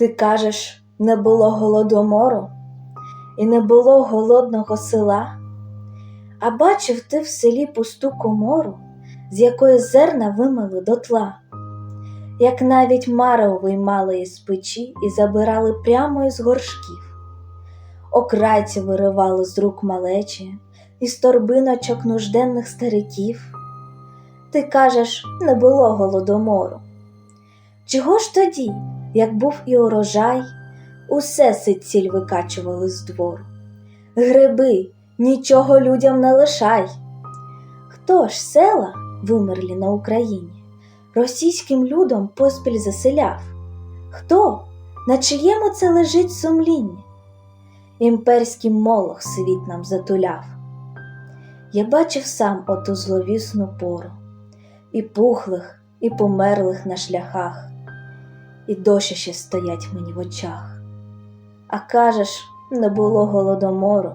Ти кажеш, не було голодомору, і не було голодного села, а бачив ти в селі пусту комору, з якої зерна вимили дотла, як навіть марево виймали із печі і забирали прямо із горшків, окрайці виривали з рук малечі, із торбиночок нужденних стариків. Ти кажеш, не було голодомору. Чого ж тоді, як був і урожай, усе ситціль викачували з двору? Гриби, нічого людям не лишай. Хто ж села вимерлі на Україні, російським людом поспіль заселяв? Хто? На чиєму це лежить сумління? Імперський молох світ нам затуляв. Я бачив сам оту зловісну пору, і пухлих, і померлих на шляхах, і дощі ще стоять мені в очах. А кажеш, не було голодомору.